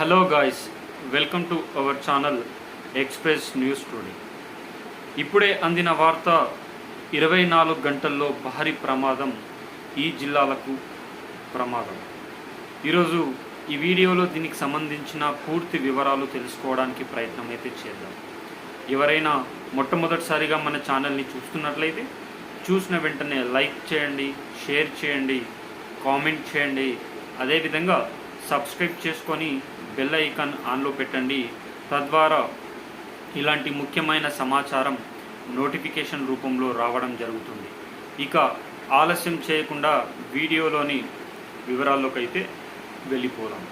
Hello guys welcome to our channel express news today ఇప్పుడే అందిన వార్త ఇరవై నాలుగు గంటల్లో భారీ ప్రమాదం ఈ జిల్లాలకు ప్రమాదం. ఈరోజు ఈ వీడియోలో దీనికి సంబంధించిన పూర్తి వివరాలు తెలుసుకోవడానికి ప్రయత్నం అయితే చేద్దాం. ఎవరైనా మొట్టమొదటిసారిగా మన ఛానల్ని చూస్తున్నట్లయితే చూసిన వెంటనే లైక్ చేయండి షేర్ చేయండి కామెంట్ చేయండి. అదేవిధంగా సబ్స్క్రైబ్ చేసుకొని బెల్ ఐకాన్ ఆన్లో పెట్టండి. తద్వారా ఇలాంటి ముఖ్యమైన సమాచారం నోటిఫికేషన్ రూపంలో రావడం జరుగుతుంది. ఇక ఆలస్యం చేయకుండా వీడియోలోని వివరాల్లోకైతే వెళ్ళిపోదాం.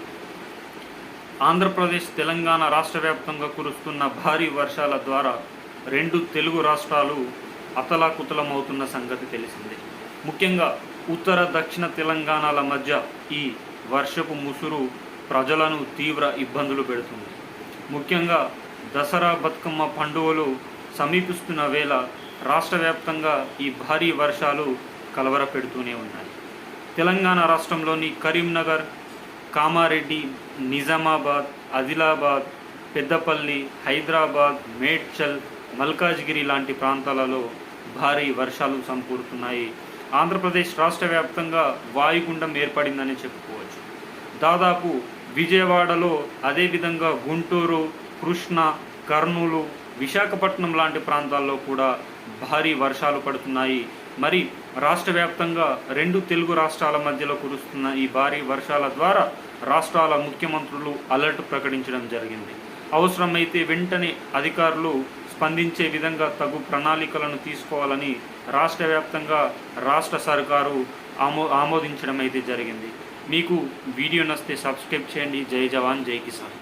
ఆంధ్రప్రదేశ్ తెలంగాణ రాష్ట్ర వ్యాప్తంగా కురుస్తున్న భారీ వర్షాల ద్వారా రెండు తెలుగు రాష్ట్రాలు అతలాకుతలమవుతున్న సంగతి తెలిసిందే. ముఖ్యంగా ఉత్తర దక్షిణ తెలంగాణల మధ్య ఈ వర్షపు ముసురు ప్రజలను తీవ్ర ఇబ్బందులు పెడుతుంది. ముఖ్యంగా దసరా బతుకమ్మ పండుగలు సమీపిస్తున్న వేళ రాష్ట్ర వ్యాప్తంగా ఈ భారీ వర్షాలు కలవరపెడుతూనే ఉన్నాయి. తెలంగాణ రాష్ట్రంలోని కరీంనగర్ కామారెడ్డి నిజామాబాద్ ఆదిలాబాద్ పెద్దపల్లి హైదరాబాద్ మేడ్చల్ మల్కాజ్గిరి లాంటి ప్రాంతాలలో భారీ వర్షాలు సంపూరుతున్నాయి ఆంధ్రప్రదేశ్ రాష్ట్ర వ్యాప్తంగా వాయుగుండం ఏర్పడిందని చెప్పుకోవచ్చు. దాదాపు విజయవాడలో అదేవిధంగా గుంటూరు కృష్ణ కర్నూలు విశాఖపట్నం లాంటి ప్రాంతాల్లో కూడా భారీ వర్షాలు పడుతున్నాయి. మరి రాష్ట్ర వ్యాప్తంగా రెండు తెలుగు రాష్ట్రాల మధ్యలో కురుస్తున్న ఈ భారీ వర్షాల ద్వారా రాష్ట్రాల ముఖ్యమంత్రులు అలర్ట్ ప్రకటించడం జరిగింది. అవసరమైతే వెంటనే అధికారులు స్పందించే విధంగా తగు ప్రణాళికలను తీసుకోవాలని రాష్ట్ర వ్యాప్తంగా రాష్ట్ర సర్కారు ఆమో ఆమోదించడం అయితే జరిగింది. మీకు వీడియో నస్తే సబ్స్క్రైబ్ చేయండి. జై జవాన్ జై కిసాన్.